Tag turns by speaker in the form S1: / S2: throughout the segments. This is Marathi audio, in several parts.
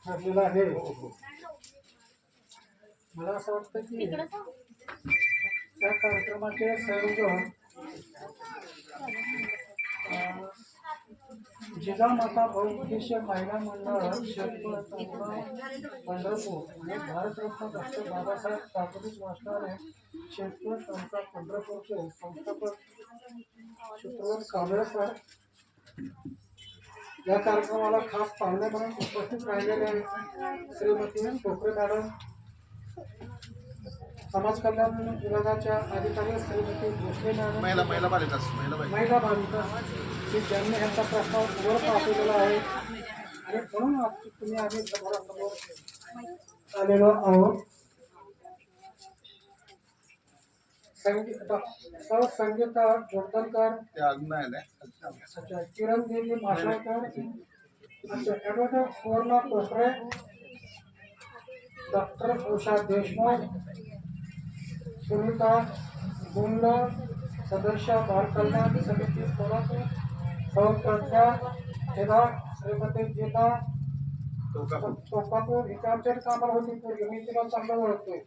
S1: ठरलेलं आहे. मला असं वाटतं की त्या कार्यक्रमाचे अं, जिजामाता बहुउद्देशीय महिला मंडळ शेतपूर पंढरपूर आणि भारतरत्न डॉक्टर बाबासाहेब काकोडीस वाचणारे शेतपूर संस्था पंढरपूरचे संस्थापक शुक्रवार या कार्यक्रमाला खास पाहुणे म्हणून उपस्थित राहिलेले श्रीमती टोकरे मॅडम समाज कल्याण विभागाच्या अधिकारी श्रीमती भोसले मॅडम
S2: महिला महिला बालिकास महिला
S1: की ज्यांनी ह्यांचा प्रस्ताव वर पाठवलेला आहे. आणि म्हणून आज तुम्ही आम्ही समोरासमोर आलेलो आहोत. संगीत सौ संगीता जोडणकर
S2: ते अजून नाही आले
S1: अच्छा किरण देवी माशेलकर अच्छा ॲडव्होकेट सुवर्णा कोपरे डॉक्टर उषा देशमुख सुनीता गुंड सदस्य बाल कल्याण समिती सोलापूर सौ प्रज्ञा हेदा श्रीमती गीता
S2: टोकापूर.
S1: हिचे आमच्याकडे कामाला होती पूर्वी मी तिला चांगलं ओळखतोय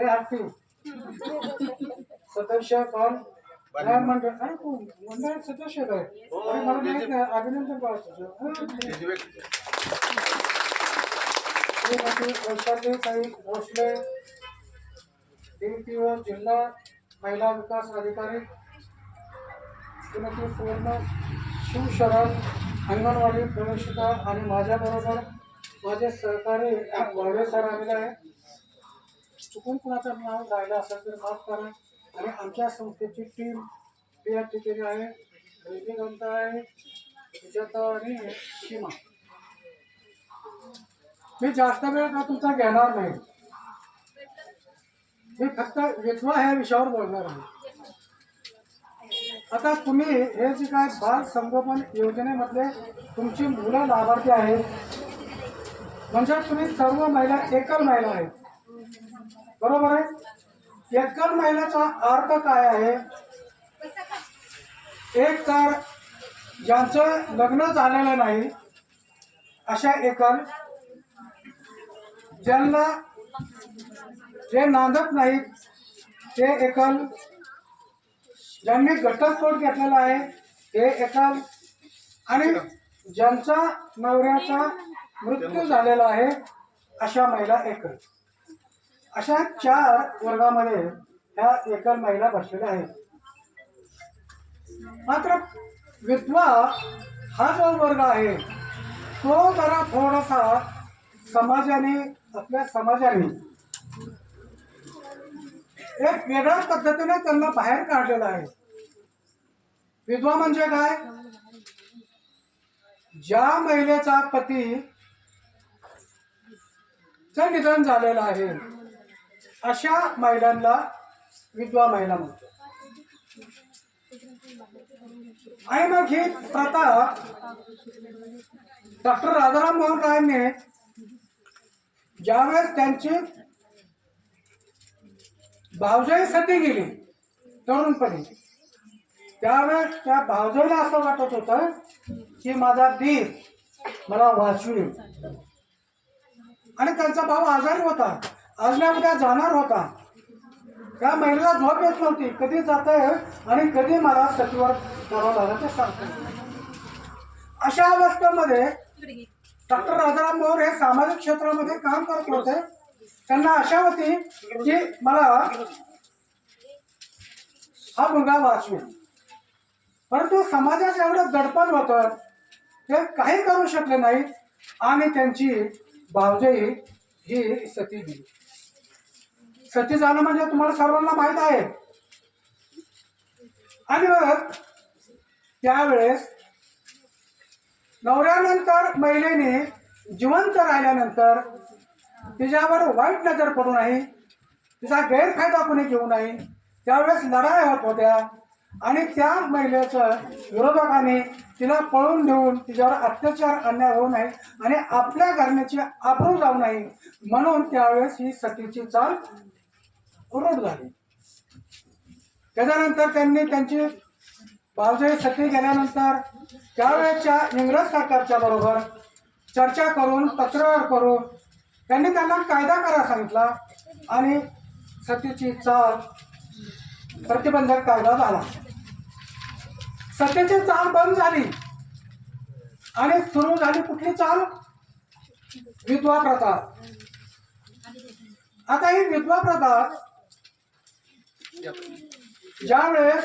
S1: हा. लय हट्टी सदस्य कल्याण मंडळ अरे तू मंडळात सदस्य आहे अरे मला माहीत नाही अभिनंदन हा.
S2: त्याची व्यक्ती
S1: श्रीमती वैशाली ताई भोसले डीपीओ जिल्हा महिला विकास अधिकारी श्रीमती सुवर्ण शिवशरण अंगणवाडी प्रवेशिका आणि माझ्याबरोबर माझे सहकारी वाळे सर आलेले आहे चुकून कुणाचं नाव राहिलं असेल तर माफ करा. आणि आमच्या संस्थेची टीम या ठिकाणी आहे. रजनीकांत आहे सुजाता आणि सीमा. मी जास्त वेळ का तुमचा घेणार नाही? मी फक्त विधवा ह्या विषयावर बोलणार आहे. आता तुम्ही हे जे काय बाल संगोपन योजनेमधले तुमची मुलं लाभार्थी आहेत. म्हणजे तुम्ही सर्व महिला एकल महिला आहेत. बरोबर आहे? एकल महिलाचा अर्थ काय आहे? एक तर ज्यांचं लग्न झालेलं नाही अशा एकल ज्यांना जे नांदत नाहीत ते एकल ज्यांनी घटस्फोट घेतलेला आहे ते एकल आणि ज्यांचा नवऱ्याचा मृत्यू झालेला आहे अशा महिला एकल. अशा चार वर्गामध्ये ह्या एकल महिला बसलेल्या आहेत. मात्र विधवा हा जो वर्ग आहे तो जरा थोडासा समाजाने आपल्या समाजाने एक वेगळ्या पद्धतीने त्यांना बाहेर काढलेला आहे. विधवा म्हणजे काय? ज्या महिलेचा पती चं निधन झालेलं आहे अशा महिलांना विधवा महिला म्हणतो. आणि मग ही प्रथा डॉक्टर राजाराम मोहन रायांनी ज्यावेळेस त्यांची भावजाईसाठी गेली तरुणपणी त्यावेळेस त्या भावजाईला असं वाटत होतं की माझा दीर मला वाचवेल आणि त्यांचा भाव आजारी होता. आज ना उद्या जाणार होता? त्या महिलेला झोप येत नव्हती. कधी जात आणि कधी मला सतीवर जावं लागलं ते सांगतो अशा अवस्थेमध्ये डॉक्टर राजाराम मोहर हे सामाजिक क्षेत्रामध्ये काम करत होते. त्यांना आशा होती की मला हा मुलगा वाचवेल. परंतु समाजात एवढं दडपण होतं ते काही करू शकले नाही आणि त्यांची भावजाई ही सती दिली. सती जाणं म्हणजे तुम्हाला सर्वांना माहीत आहे. आणि मग त्यावेळेस नवऱ्यानंतर महिलेने जिवंत राहिल्यानंतर तिच्यावर वाईट नजर पडू नये तिचा गैरफायदा कोणी घेऊ नये त्यावेळेस लढाया होत होत्या. आणि त्या महिलेचं विरोधकाने तिला पळून देऊन तिच्यावर अत्याचार अन्याय होऊ नये आणि आपल्या घराण्याची आबरू जाऊ नये म्हणून त्यावेळेस ही सतीची चाल उलट झाली. त्याच्यानंतर त्यांनी त्यांची भावजय सती गेल्यानंतर त्यावेळेच्या इंग्रज सरकारच्या बरोबर चर्चा करून तक्रार करून त्यांनी त्यांना कायदा करा सांगितला आणि सतीची चाल प्रतिबंधक कायदा झाला. सतीची चाल बंद झाली आणि सुरू झाली कुठली चाल? विधवा प्रथा. आता ही विधवा प्रथा ज्या वेळेस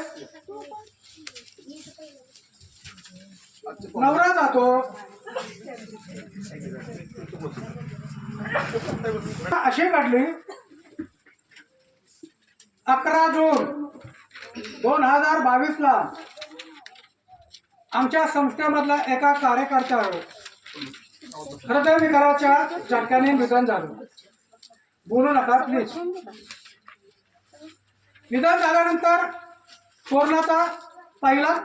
S1: नवरा जातो अशी काढली अकरा जून दोन हजार बावीस ला आमच्या संस्थेमधला एका कार्यकर्त्यावर हृदयविकाराच्या झटक्याने निधन झालं. बोलू नका प्लीज निधन झाल्यानंतर कोरोनाचा पहिला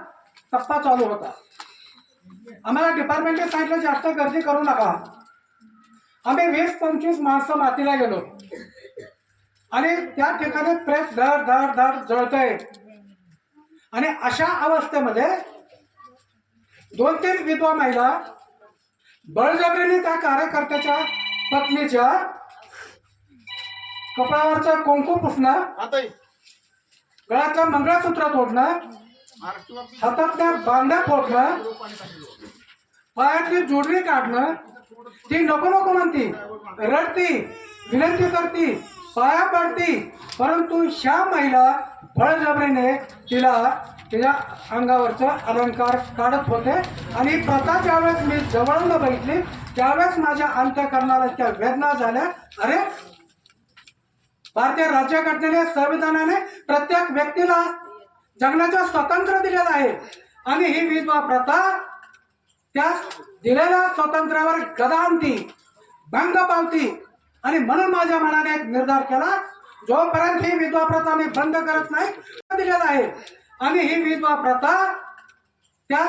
S1: टप्पा चालू होता. आम्हाला डिपार्टमेंटने सांगितलं जास्त गर्दी करू नका. आम्ही वीस पंचवीस माणसं मातीला गेलो. आणि त्या ठिकाणी प्रेस धड धड धड जळतय. आणि अशा अवस्थेमध्ये दोन तीन विधवा महिला बळजबरीने त्या कार्यकर्त्याच्या पत्नीच्या कपाळावरचं कुंकू पुसणं
S2: आता
S1: गळ्यातला मंगळसूत्र तोडणं हातातल्या बांगड्या फोडणं पायातली जोडणी काढणं ती नको नको म्हणती रडती विनंती करती पाया पडती परंतु ह्या महिला बळजबरीने तिला तिच्या अंगावरचं अलंकार काढत होते. आणि प्रथा ज्यावेळेस मी जवळून बघितली त्यावेळेस माझ्या अंतकरणाला त्या वेदना झाल्या. अरे भारतीय राज्यघटनेने संविधानाने प्रत्येक व्यक्तीला जगण्याचं स्वातंत्र्य दिलेलं आहे. आणि ही विधवा प्रथा त्या दिलेल्या स्वातंत्र्यावर गदांती भंग पावती आणि म्हणून माझ्या मनाने एक निर्धार केला जोपर्यंत ही विधवा प्रथा मी बंद करत नाही दिलेला आहे. आणि ही विधवा प्रथा त्या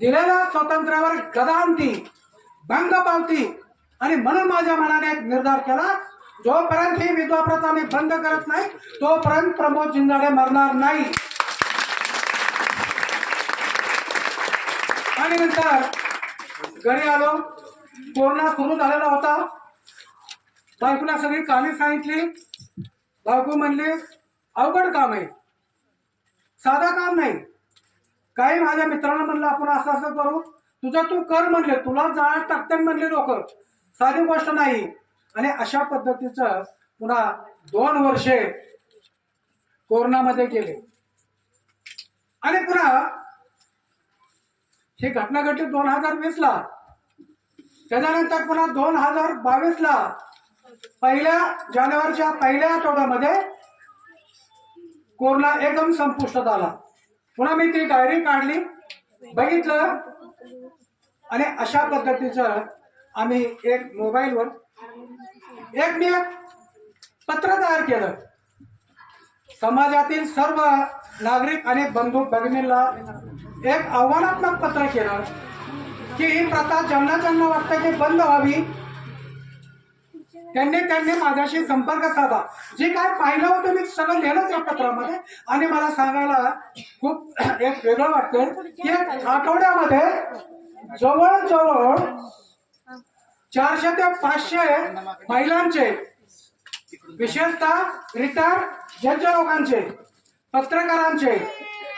S1: दिलेल्या स्वातंत्र्यावर गदांती भंग पावती आणि म्हणून माझ्या मनाने एक निर्धार केला जोपर्यंत ही विधवा प्रथा मी बंद करत नाही तोपर्यंत प्रमोद जिंदाडे मरणार नाही. आणि नंतर घरी आलो कोरोना सुरू झालेला होता. बायकोला सगळी कामे सांगितली. बायको म्हणली अवघड काम आहे. साधा काम नाही. काही माझ्या मित्रांना म्हणलं आपण असं असं करू. तुझं तू कर म्हणले तुला जाळ टाकते म्हणले लोक. साधी गोष्ट नाही. आणि अशा पद्धतीचं पुन्हा दोन वर्षे कोरोनामध्ये गेले. आणि पुन्हा ही घटना घडली दोन हजार वीस ला त्याच्यानंतर पुन्हा दोन हजार बावीस ला पहिल्या जानेवारीच्या पहिल्या आठवड्यामध्ये कोरोना एकदम संपुष्टात आला. पुन्हा मी ती डायरी काढली बघितलं आणि अशा पद्धतीचं आम्ही एक मोबाईलवर एक मी एक पत्र तयार केलं. समाजातील सर्व नागरिक आणि बंधू भगिनींना एक आव्हानात्मक पत्र केलं की ही प्रथा ज्यांना ज्यांना वाटतं की बंद व्हावी. त्यांनी त्यांनी माझ्याशी संपर्क साधा. जे काय पाहिलं होतं मी सगळं लिहिलं त्या पत्रामध्ये. आणि मला सांगायला खूप एक वेगळं वाटतं की एक आठवड्यामध्ये जवळजवळ चारशे ते पाचशे महिलांचे. विशेषतः रिटायर ज्यांच्या लोकांचे पत्रकारांचे.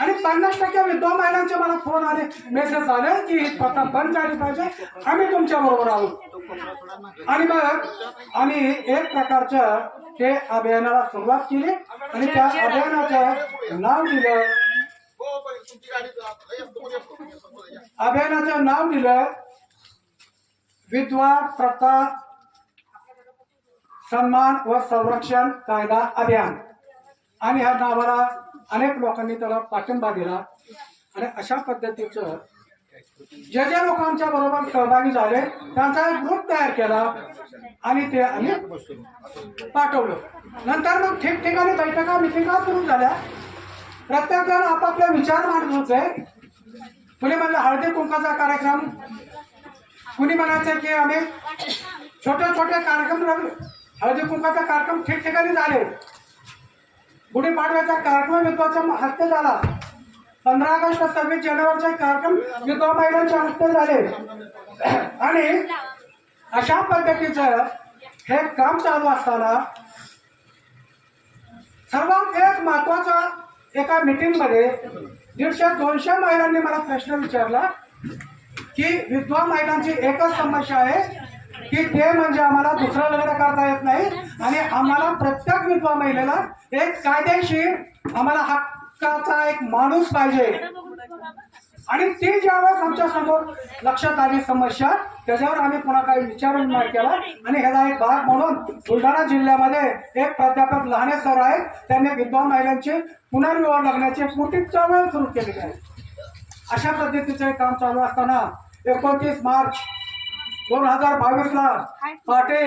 S1: आणि पन्नास टक्के विधवा महिलांचे मला फोन आले मेसेज आले की ही प्रथा बंद झाली पाहिजे. आम्ही तुमच्या बरोबर आहोत. आणि मग आम्ही एक प्रकारच्या ते अभियानाला सुरुवात केली आणि त्या अभियानाचं नाव दिलं. अभियानाचं नाव दिलं विधवा प्रथा सन्मान व संरक्षण कायदा अभियान. आणि ह्या नावाला अनेक लोकांनी त्याला पाठिंबा दिला. आणि अशा पद्धतीचं जे जे लोकांच्या बरोबर सहभागी झाले त्यांचा एक ग्रुप तयार केला आणि ते आम्ही पाठवलं. नंतर मग ठिकठिकाणी बैठका मिटिंगा सुरू झाल्या. प्रत्येक जण आपापले विचार मांडत होते कुणी म्हणलं हळदी कुंकाचा कार्यक्रम कुणी म्हणायचं की आम्ही छोटे छोटे कार्यक्रम राबवले. हळदी कुंकाचा कार्यक्रम ठिकठिकाणी झाले. गुढीपाडव्याचा कार्यक्रम विद्वाचा हस्ते झाला. पंधरा ऑगस्ट सव्वीस जानेवारीचे कार्यक्रम विधवा महिलांच्या हस्ते झाले. आणि अशा पद्धतीचं हे काम चालू असताना सर्वात एक महत्त्वाचा एका मिटिंगमध्ये दीडशे दोनशे महिलांनी मला प्रश्न विचारला. की विधवा महिलांची एकच समस्या आहे की ते म्हणजे आम्हाला दुसरं लग्न करता येत नाही आणि आम्हाला प्रत्येक विधवा महिलेला एक कायदेशीर आम्हाला हक्काचा एक माणूस पाहिजे. आणि ती ज्यावेळेस आमच्यासमोर लक्षात आली समस्या त्याच्यावर आम्ही पुन्हा काही विचार नाही केला. आणि ह्याचा एक भाग म्हणून बुलढाणा जिल्ह्यामध्ये एक प्राध्यापक लहाने सर आहेत त्यांनी विधवा महिलांचे पुनर्विवाह लागण्याची एक मोठी चळवळ सुरू केलेली आहे. अशा पद्धतीचं काम चालू असताना एकोणतीस मार्च दोन हजार बावीसला पहाटे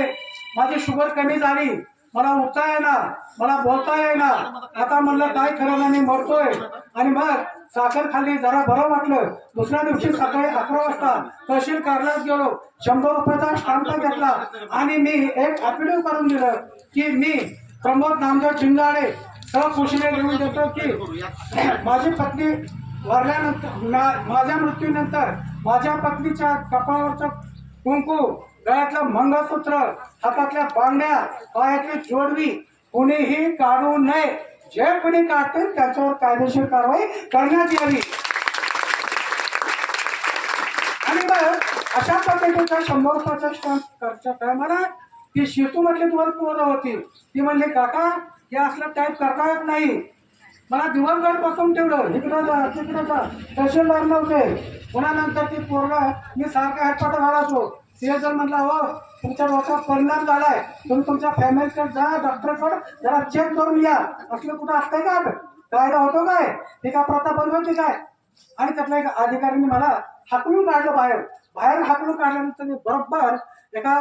S1: माझी शुगर कमी झाली. मला उठता येणार मला बोलता येणार. आता म्हणलं काय खरं नाही मी मरतोय. आणि मग साखर खाल्ली जरा बरं वाटलं. दुसऱ्या दिवशी सकाळी अकरा वाजता तहसील कार्यालयात गेलो. शंभर रुपयाचा स्टाम्प घेतला. आणि मी एक ॲफिडेव्हिट करून दिलं की मी प्रमोद नामदेव चिंगाडे सहकुशीने लिहून देतो की माझी पत्नी वारल्यानंतर माझ्या मृत्यूनंतर माझ्या पत्नीच्या कपाळावरचं कुंकू गळ्यातलं मंगळसूत्र हातातल्या बांगड्या पायातली जोडवी कुणीही काढू नये. जे कुणी काढतील त्याच्यावर कायदेशीर कारवाई करण्यात यावी. आणि मग अशा पद्धतीचा शंभर रुपयाचा स्टॅम्प करच्या ती शेतू म्हटली तुम्हाला पोरं होती ती म्हणली काका हे असलं टाईप करता येत नाही. मला दिवसभर बसून ठेवलं. इकडं जा तिकडं जा. तहसीलदार नव्हते. पुन्हा नंतर ती पोरगा मी सारखा हटपाटा घालायचो ते जर म्हटलं हो तुमच्या डोक्यात परिणाम झालाय. तुम्ही तुमच्या फॅमिलीकडे जा डॉक्टरकडे. जरा चेक करून या. असलं कुठं असतंय का? कायदा होतो काय? ती का प्रथा बनवते काय? आणि त्यातल्या एका अधिकाऱ्यांनी मला हाकलून काढलं बाहेर. बाहेर हाकलून काढल्यानंतर मी बरोबर एका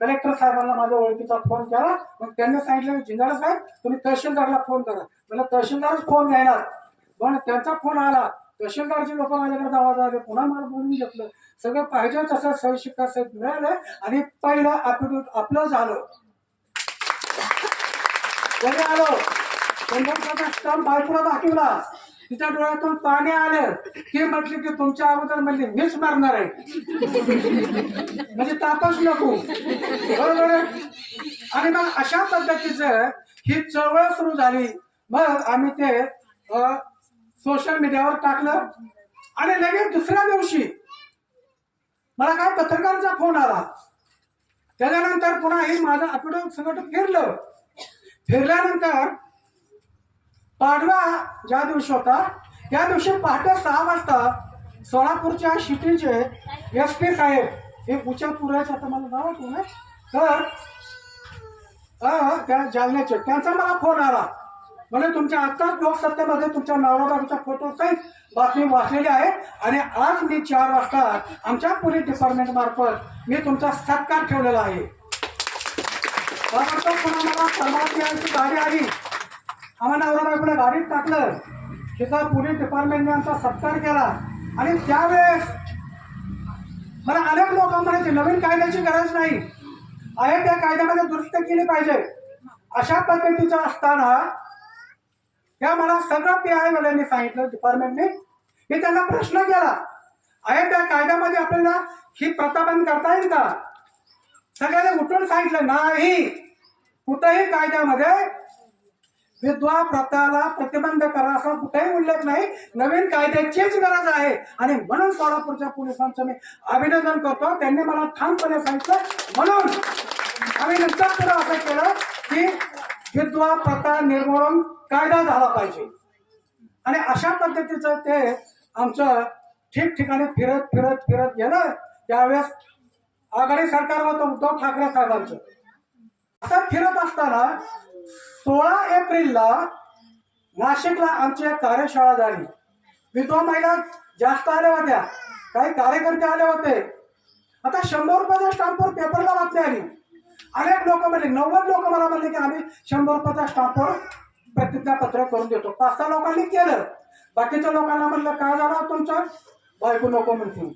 S1: कलेक्टर साहेबांना माझ्या ओळखीचा फोन केला. मग त्यांनी सांगितलं जिंगाडा साहेब तुम्ही तहसीलदारला फोन करा. मला तहसीलदारच फोन घ्यायला पण त्यांचा फोन आला. तहसीलदारचे लोक माझ्याकडे आवाज आले. पुन्हा मला बोलून घेतलं. सगळं पाहिजे तसं सही शिक्का साहेब मिळालं आणि पहिलं ॲफिडेव्हिट आपलं झालं. घरी आलो? शंभरचा बायकोला दाखवला. तिच्या डोळ्यातून पाणी आलं. हे म्हटलं की तुमच्या अगोदर म्हणजे मीच मारणार आहे. म्हणजे तापच नको. बरोबर आणि मग अशा पद्धतीचं ही चळवळ सुरू झाली. मग आम्ही ते सोशल मीडियावर टाकलं. आणि लगेच दुसऱ्या दिवशी मला काय पत्रकारांचा फोन आला. त्याच्यानंतर पुन्हा हे माझं आपलं सगळं फिरलं. फिरल्यानंतर पाडवा ज्या दिवशी होता त्या दिवशी पहाटे सहा वाजता सोलापूरच्या सिटीचे एस पी साहेब हे उच्या पुराचे आता मला नाव तुम्ही तर त्या जालन्याचे त्यांचा मला फोन आला. म्हणजे तुमच्या आत्ताच लोकसत्तेमध्ये तुमच्या नवराबाईच्या फोटो सहित बातमी वाचलेली आहे आणि आज मी चार वाजता आमच्या पोलीस डिपार्टमेंट मार्फत मी तुमचा सत्कार ठेवलेला आहे. त्यानंतर मला परवाची यांची गाडी आली. आम्हाला नवराबाईकडे गाडीत टाकलं. तिथं पोलीस डिपार्टमेंटने आमचा सत्कार केला. आणि त्यावेळेस मला अनेक लोक म्हणायचे नवीन कायद्याची गरज नाही. आहे त्या कायद्यामध्ये दुरुस्त केली पाहिजे. अशा पद्धतीचं असताना त्या मला सगळं पी आय वाल्यांनी सांगितलं डिपार्टमेंटने. मी त्यांना प्रश्न केला आहे त्या कायद्यामध्ये आपल्याला ही प्रथा बंद करता येईल का? सगळ्यांनी उठून सांगितलं नाही. कुठंही कायद्यामध्ये विधवा प्रथाला प्रतिबंध करा असा कुठेही उल्लेख नाही. नवीन कायद्याचीच गरज आहे. आणि म्हणून सोलापूरच्या पोलिसांचं मी अभिनंदन करतो. त्यांनी मला ठामपणे सांगितलं. म्हणून आम्ही नंतर पुढे असं केलं की विधवा प्रथा निर्मूलन कायदा झाला पाहिजे. आणि अशा पद्धतीचं ते आमचं ठिकठिकाणी फिरत फिरत फिरत गेलं. त्यावेळेस आघाडी सरकार होतं उद्धव ठाकरे साहेबांचं. असं फिरत असताना सोळा एप्रिलला नाशिकला आमची एक कार्यशाळा झाली. विधवा महिला जास्त आल्या होत्या. काही कार्यकर्ते आले होते. आता शंभर रुपयाच्या स्टाम्पवर पेपरला बातमी आली. अनेक लोक म्हणले नव्वद लोक मला म्हणले की आम्ही शंभर रुपयाच्या स्टाम्पवर प्रतिज्ञापत्र करून देतो. पाच सहा लोकांनी केलं. बाकीच्या लोकांना म्हणलं काय झालं तुमचं? बायको नको म्हणतील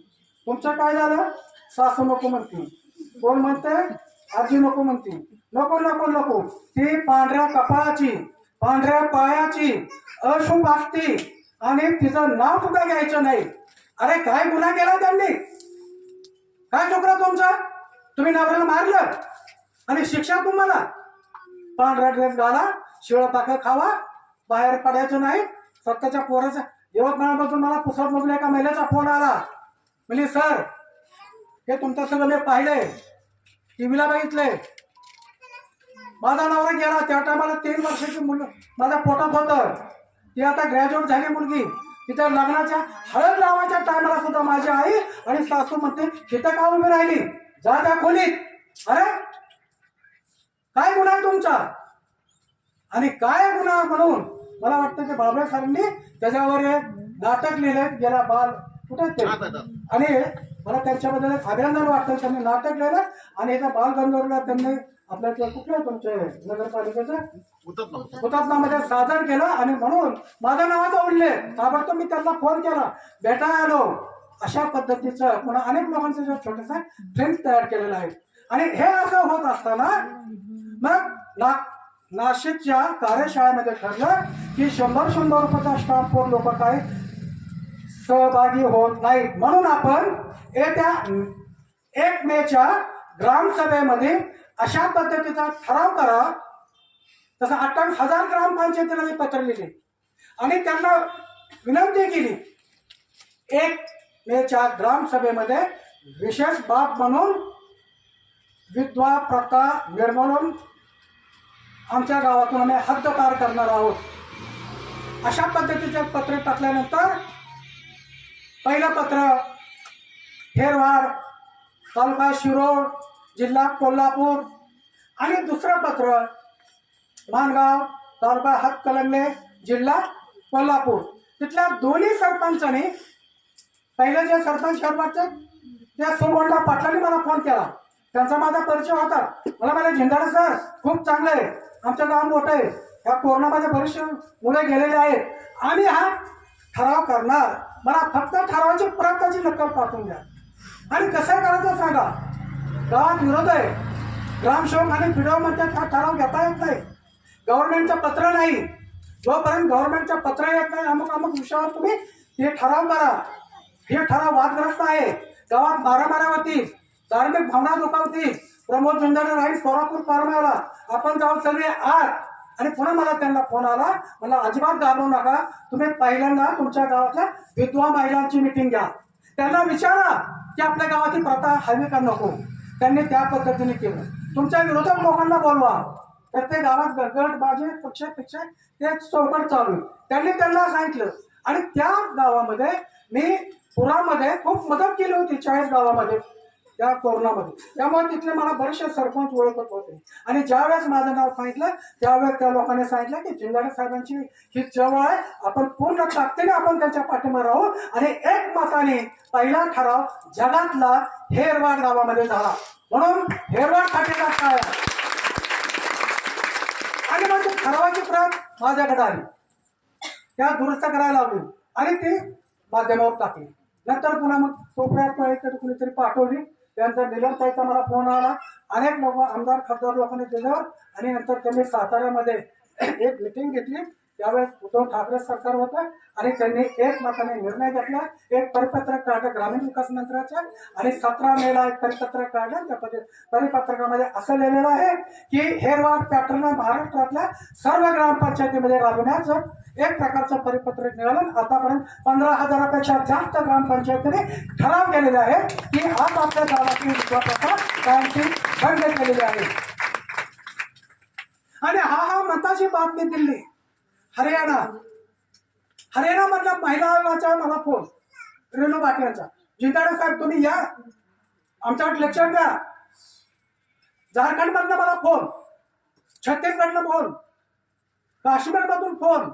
S1: तुमचं काय झालं? सासू नको म्हणतील कोण म्हणते आजी नको म्हणते. नको नको नको. ती पांढऱ्या कपाळाची पांढऱ्या पायाची अशुभ असती आणि तिचं नाव सुद्धा घ्यायचं नाही. अरे काय गुन्हा केला त्यांनी? काय चुकला तुमचा? तुम्ही नवऱ्याला मारलं? आणि शिक्षा तुम्हाला? पांढरा ड्रेस घाला शिळ पाकं खावा बाहेर पडायचं नाही. स्वतःच्या पोराचा यवतमाळमधून मला पुसत मधून एका महिलेचा फोन आला. म्हणजे सर हे तुमचं सगळं मी पाहिलंय. टीव्हीला बघितलंय. माझा नवरा गेला त्या टायमाला तीन वर्षाची मुलं माझ्या पोटात होतं ती आता ग्रॅज्युएट झाली मुलगी. तिच्या लग्नाच्या हळद लावायच्या टायमाला सुद्धा माझी आई आणि सासू म्हणते तिथं का उभी राहिली? जा त्या खोलीत. अरे काय गुन्हा आहे तुमचा? आणि काय गुन्हा म्हणून? मला वाटतं की बाबा सरांनी त्याच्यावर नाटक लिहिलंय गेला बाल कुठे. आणि मला त्यांच्याबद्दल अभिनंदन वाटतं. त्यांनी नाटक लिहिलं आणि एका बाल गंधर्वला त्यांनी आपल्या ते कुठले तुमचे नगरपालिकेचं हुतात्मामध्ये सादर केलं आणि म्हणून माझं नावाचं उडले ताबडतोब मी त्यांना फोन केला. भेटा आलो अशा पद्धतीचं पुन्हा अनेक लोकांचं जो छोटासा फिल्म तयार केलेला आहे. आणि हे असं होत असताना मग ना नाशिकच्या कार्यशाळेमध्ये ठरलं की शंभर शंभर रुपयाचा स्टाफवर लोक काय सहभागी होत नाहीत. म्हणून आपण येत्या एक मेच्या ग्रामसभेमध्ये अशा पद्धतीचा ठराव करा. तसं अठ्ठावीस हजार ग्रामपंचायतीला मी पत्र लिहिले. आणि त्यांना विनंती केली. एक मेच्या ग्रामसभेमध्ये विशेष बाब म्हणून विधवा प्रथा निर्मूलन आमच्या गावातून आम्ही हद्दपार करणार आहोत. अशा पद्धतीचे पत्र टाकल्यानंतर पहिलं पत्र हेरवाड तालुका शिरोळ जिल्हा कोल्हापूर. आणि दुसरं पत्र मानगाव तालुका हातकलंगले जिल्हा कोल्हापूर. तिथल्या दोन्ही सरपंचांनी पहिले जे सरपंच शहरचे त्या सोमवंडा पाटलांनी मला फोन केला. त्यांचा माझा परिचय होता. मला माझ्या झिंदाडे सर खूप चांगलं आहे. आमचं गाव मोठं आहे. ह्या कोरोनामध्ये बरेचसे मुलं गेलेले आहेत. आणि हा ठराव करणार. मला फक्त ठरावाची प्रांताची नक्कल पाठवून द्या. आणि कसं करायचं सांगा? गावात विरोध आहे. ग्रामसेवक आणि पिढव म्हणतात हा ठराव घेता येत नाही? गव्हर्नमेंटचं पत्र नाही. जोपर्यंत गव्हर्नमेंटचं पत्र येत नाही अमुक अमुक विषयावर तुम्ही हे ठराव करा. हे ठराव वादग्रस्त आहे. गावात मारामाऱ्या होती धार्मिक भावना दुखावती. प्रमोद झुंजाने राहील सोलापूर पारमाला आपण जाऊ सगळे आत. आणि पुन्हा मला त्यांना फोन आला मला अजिबात घाबरू नका तुम्ही पहिल्यांदा तुमच्या गावातल्या विधवा महिलांची मिटिंग घ्या. त्यांना विचारा की आपल्या गावाची प्रथा हवी का नको. त्यांनी त्या पद्धतीने केलं. तुमच्या विरोधक लोकांना बोलवा. तर ते गावात गडगड बाजे पक्षापेक्षा ते चौकट चालू आहे. त्यांनी त्यांना सांगितलं. आणि त्या गावामध्ये मी पुरामध्ये खूप मदत केली होती चाळीस गावामध्ये. त्या कोरोनामध्ये. त्यामुळे तिथले मला बरेचसे सरपंच ओळखत होते. आणि ज्यावेळेस माझं नाव सांगितलं त्यावेळेस त्या लोकांनी सांगितलं की जिल्हाडे साहेबांची ही चळवळ आहे. आपण पूर्ण ताकदीने आपण त्यांच्या पाठीमागे राहू. आणि एक मताने पहिला ठराव जगातला हेरवाड गावामध्ये झाला. म्हणून हेरवाड खातेचा काय? आणि माझी ठरावाची प्रत माझ्याकडे आली. त्या दुरुस्त करायला लावली. आणि ती माध्यमावर टाकली. नंतर पुन्हा मग कोपऱ्यात तर कुणीतरी पाठवली. त्यांचा निलंताईचा मला फोन आला. अनेक लोक आमदार खासदार लोकांनी दिलं आणि नंतर त्यांनी साताऱ्यामध्ये एक मिटिंग घेतली. त्यावेळेस उद्धव ठाकरे सरकार होतं आणि त्यांनी एक मताने निर्णय घेतला. एक परिपत्रक काढलं ग्रामीण विकास मंत्र्याचं आणि सतरा मेला एक परिपत्रक काढलं. त्या परिपत्रकामध्ये असं लिहिलेलं आहे की हेरवाड पॅटर्न महाराष्ट्रातल्या सर्व ग्रामपंचायतीमध्ये राबवण्याचं एक प्रकारचं परिपत्रक मिळालं. आतापर्यंत पंधरा हजारापेक्षा जास्त ग्रामपंचायतीने ठराव केलेले आहे की आज आपल्या गावातील विश्वासाचा कायमची खंड केलेली आहे. आणि हा हा मताची बातमी दिल्ली. हरियाणा. हरियाणामधल्या महिला आयोगाचा मला फोन. रेणू पाटीलचा जिंदाडे साहेब तुम्ही या. आमच्याकडे लेक्चर द्या. झारखंडमधनं मला फोन. छत्तीसगडनं फोन. काश्मीरमधून फोन.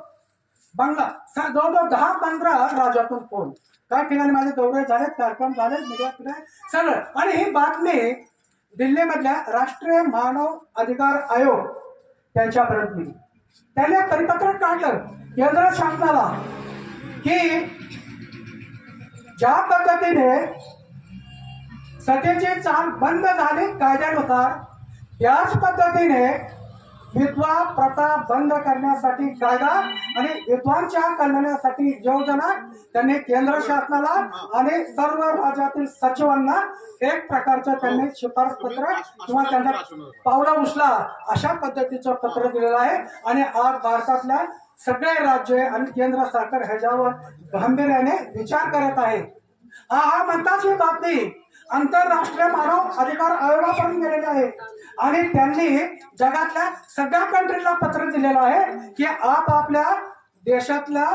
S1: बंगला. सा- जवळजवळ दहा पंधरा राज्यातून फोन. काही ठिकाणी माझे दौरे झाले कार्यक्रम झाले मीडिया सगळं. आणि ही बातमी दिल्लीमधल्या राष्ट्रीय मानव अधिकार आयोग त्यांच्यापर्यंत गेली. त्याने परिपत्रक काढलं. केंद्र शासनाला की ज्या पद्धतीने सत्तेचे चाल बंद झाले कायद्यानुसार त्याच पद्धतीने विधवा प्रथा बंद करण्यासाठी कायदा आणि विधवांच्या कल्याणासाठी योजना त्यांनी केंद्र शासनाला आणि सर्व राज्यातील सचिवांना एक प्रकारचं त्यांनी शिफारस पत्र किंवा त्यांना पावला उचला अशा पद्धतीचं पत्र दिलेलं आहे. आणि आज भारतातल्या सगळे राज्य आणि केंद्र सरकार ह्याच्यावर गांभीर्याने विचार करत आहे. हा हा म्हणताच ही बातमी. आंतरराष्ट्रीय मानव अधिकार आयोगापर्यंत गेलेले आहे. आणि त्यांनी जगातल्या सगळ्या कंट्रीला पत्र दिलेलं आहे की आप आपल्या देशातल्या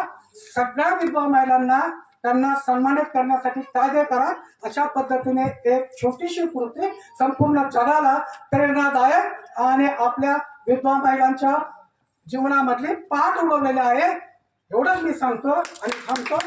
S1: सगळ्या विधवा महिलांना त्यांना सन्मानित करण्यासाठी कायदे करा. अशा पद्धतीने एक छोटीशी कृती संपूर्ण जगाला प्रेरणादायक आणि आपल्या विधवा महिलांच्या जीवनामधली पाठ उडवलेली आहे. एवढंच मी सांगतो आणि थांबतो.